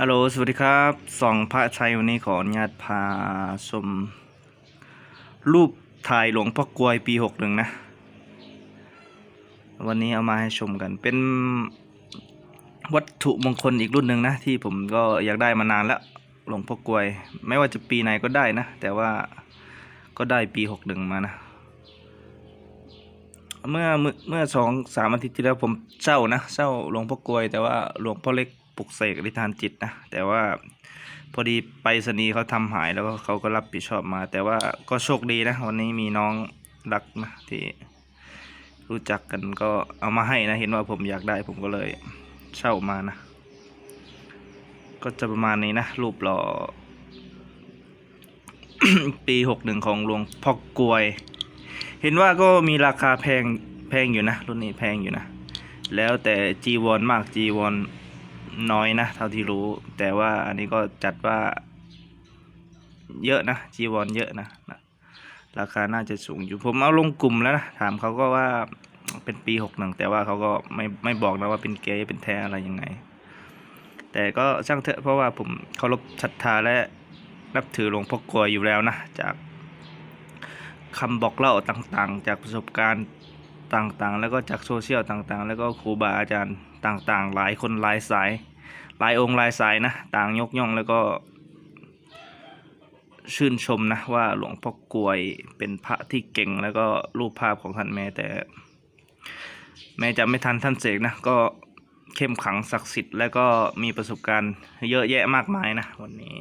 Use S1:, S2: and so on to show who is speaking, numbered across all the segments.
S1: ฮัลโหล สวัสดีครับสองพระชัยวันนี้ขออนุญาตพาชม รูปถ่ายหลวงพ่อกลวยปีหกหนึ่งนะ วันนี้เอามาให้ชมกัน เป็นวัตถุมงคลอีกรุ่นหนึ่งนะ ที่ผมก็อยากได้มานานแล้วหลวงพ่อกลวย ไม่ว่าจะปีไหนก็ได้นะ แต่ว่าก็ได้ปีหกหนึ่งมานะ เมื่อเมื่อเมื่อสองสามอาทิตย์ที่แล้วผมเช่านะเช่าหลวงพ่อกลวย แต่ว่าหลวงพ่อเล็ก ปลุกเสกอธิษฐานจิตนะแต่ว่าพอดีไปรษณีเขาทำหายแล้วก็เขาก็รับผิดชอบมา แต่ว่าก็โชคดีนะวันนี้มีน้องรักนะที่รู้จักกันก็เอามาให้นะเห็นว่าผมอยากได้ผมก็เลยเช่ามานะ ก็จะประมาณนี้นะ รูปหล่อปีหกหนึ่งของหลวงพ่อกลวย เห็นว่าก็มีราคาแพงแพงอยู่นะ รุ่นนี้แพงอยู่นะ แล้วแต่จีวอนมากจีวอน น้อยนะเท่าที่รู้ แต่ว่าอันนี้ก็จัดว่า เยอะนะจีวอนเยอะนะนะราคาน่าจะสูงอยู่ผมเอาลงกลุ่มแล้วนะถามเขาก็ว่าเป็นปีหกหนึ่งแต่ว่าเขาก็ไม่ไม่บอกนะว่าเป็นเก๊เป็นแท้อะไรยังไง แต่ก็ช่างเถอะเพราะว่าผมเคารพศรัทธาและนับถือหลวงพ่อกลวยอยู่แล้วนะจากคำบอกเล่าต่างๆ จากประสบการณ์ ต่างๆ แล้วก็จากโซเชียลต่างๆ แล้วก็ครูบาอาจารย์ต่างๆ หลายคนหลายสาย หลายองค์หลายสายนะ ต่างยกย่องแล้วก็ ชื่นชมนะว่าหลวงพ่อกลวยเป็นพระที่เก่งแล้วก็รูปภาพของท่านแม้แต่ แม้จะไม่ทันท่านเสกนะก็เข้มขังศักดิ์สิทธิ์แล้วก็มีประสบการณ์เยอะแยะมากมายนะวันนี้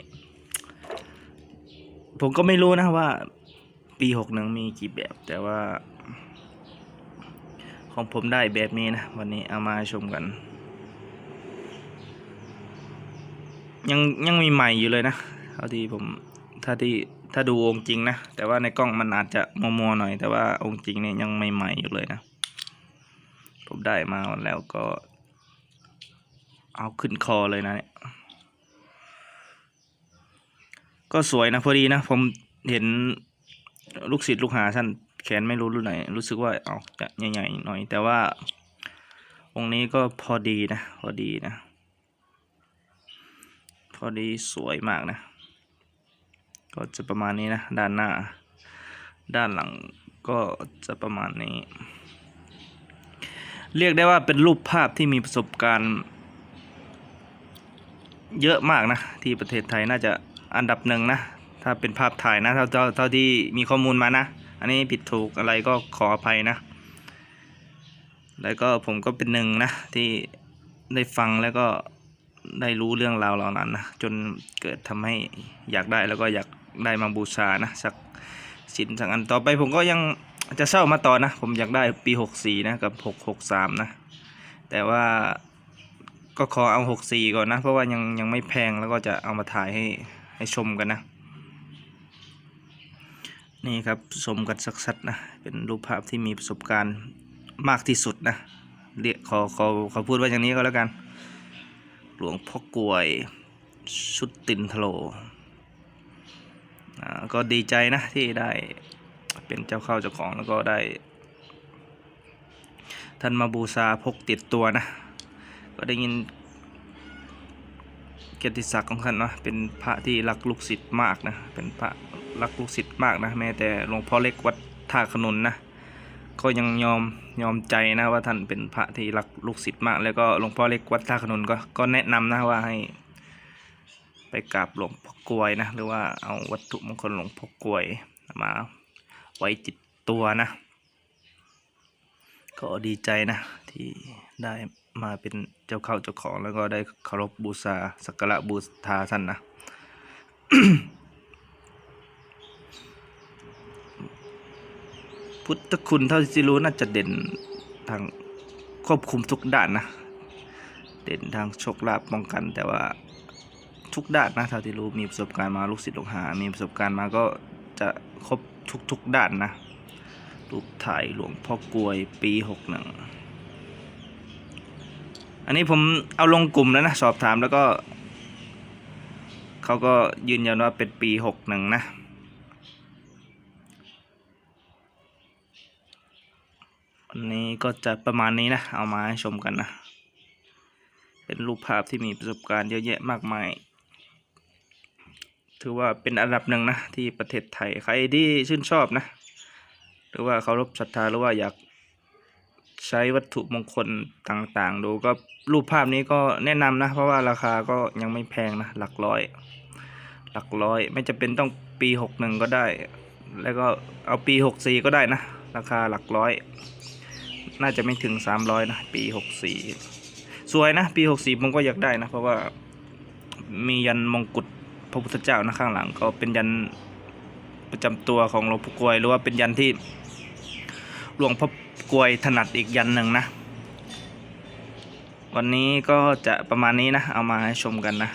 S1: ผมก็ไม่รู้นะว่าปีหกหนึ่งมีกี่แบบแต่ว่า ของผมได้แบบนี้นะ วันนี้เอามาชมกัน ยังยังมีใหม่อยู่เลยนะเท่าที่ผมถ้าที่ถ้าดูองค์จริงนะ แต่ว่าในกล้องมันอาจจะมัวมัวๆหน่อย แต่ว่าองค์จริงเนี่ยยังใหม่ๆอยู่เลยนะ ผมได้มาแล้วก็ เอาขึ้นคอเลยนะเนี่ยก็สวยนะพอดีนะ ผมเห็นลูกศิษย์ลูกหาท่าน แขนไม่รู้รุ่นไหน รู้สึกว่าออกจะใหญ่ๆหน่อย แต่ว่าองค์นี้ก็พอดีนะ พอดีนะ พอดีสวยมากนะ ก็จะประมาณนี้นะ ด้านหน้า ด้านหลังก็จะประมาณนี้ เรียกได้ว่าเป็นรูปภาพที่มีประสบการณ์เยอะมากนะ ที่ประเทศไทยน่าจะอันดับหนึ่งนะ ถ้าเป็นภาพถ่ายนะ เท่าเท่าเท่าที่มีข้อมูลมานะ อันนี้ผิดถูกอะไรก็ขออภัยนะ แล้วก็ผมก็เป็นหนึ่งนะ ที่ได้ฟังแล้วก็ได้รู้เรื่องราวเหล่านั้นนะจนเกิดทำให้อยากได้แล้วก็อยากได้มาบูชานะสักสินสักอันต่อไปผมก็ยังจะเช่ามาต่อนะ ผมอยากได้ปีหกสี่นะ กับหกหกสามนะ แต่ว่าก็ขอเอาหกสี่ก่อนนะ เพราะว่ายังยังไม่แพงแล้วก็จะเอามาถ่ายให้ให้ชมกันนะ นี่ครับชมกันสักสัดนะเป็นรูปภาพที่มีประสบการณ์มากที่สุดนะเรียกขอขอขอพูดว่าอย่างนี้ก็แล้วกัน หลวงพ่อกลวยชุดตินทโลก็ดีใจนะที่ได้เป็นเจ้าเข้าเจ้าของแล้วก็ได้ ท่านมาบูชาพกติดตัวนะ ก็ได้ยินเกียรติศักดิ์ของท่านนะเป็นพระที่รักลูกศิษย์มากนะ เป็นพระ รักลูกศิษย์มากนะแม้แต่หลวงพ่อเล็กวัดท่าขนุนนะก็ยังยอมยอมใจนะว่าท่านเป็นพระที่รักลูกศิษย์มาก แล้วก็หลวงพ่อเล็กวัดท่าขนุนก็ก็แนะนำนะว่าให้ ไปกราบหลวงพ่อกลวยนะหรือว่าเอาวัตถุมงคลหลวงพ่อกลวยมาไว้ติดตัวนะ ก็ดีใจนะที่ได้มาเป็นเจ้าเข้าเจ้าของแล้วก็ได้เคารพบูชาสักการะบูชาท่านนะ พุทธคุณเท่าที่รู้น่าจะเด่นทางควบคุมทุกด้านนะ เด่นทางโชคลาภป้องกัน แต่ว่าทุกด้านนะเท่าที่รู้มีประสบการณ์มาลูกศิษย์ลูกหา มีประสบการณ์มาก็จะครบทุกๆด้านนะรูปถ่ายหลวงพ่อกลวยปีหกหนึ่งอันนี้ผมเอาลงกลุ่มแล้วนะ สอบถามแล้วก็ เขาก็ยืนยันว่าเป็นปีหกหนึ่งนะ วันนี้ก็จะประมาณนี้นะ เอามาให้ชมกันนะ เป็นรูปภาพที่มีประสบการณ์เยอะแยะมากมาย ถือว่าเป็นอันดับหนึ่งนะ ที่ประเทศไทย ใครที่ชื่นชอบนะ หรือว่าเคารพศรัทธาหรือว่าอยากใช้วัตถุมงคลต่างๆ ดูก็รูปภาพนี้ก็แนะนำนะ เพราะว่าราคาก็ยังไม่แพงนะ หลักร้อย หลักร้อย ไม่จะเป็นต้องปีหกหนึ่งก็ได้ แล้วก็เอาปีหกสี่ก็ได้นะ ราคาหลักร้อย น่าจะไม่ถึงสามร้อยนะ ปีหกสี่สวยนะ ปีหกสี่ผมก็อยากได้นะ เพราะว่ามียันมงกุฎพระพุทธเจ้านะข้างหลัง ก็เป็นยันประจำตัวของหลวงพ่อกวย หรือว่าเป็นยันที่หลวงพ่อกวยถนัดอีกยันหนึ่งนะ วันนี้ก็จะประมาณนี้นะ เอามาให้ชมกันนะ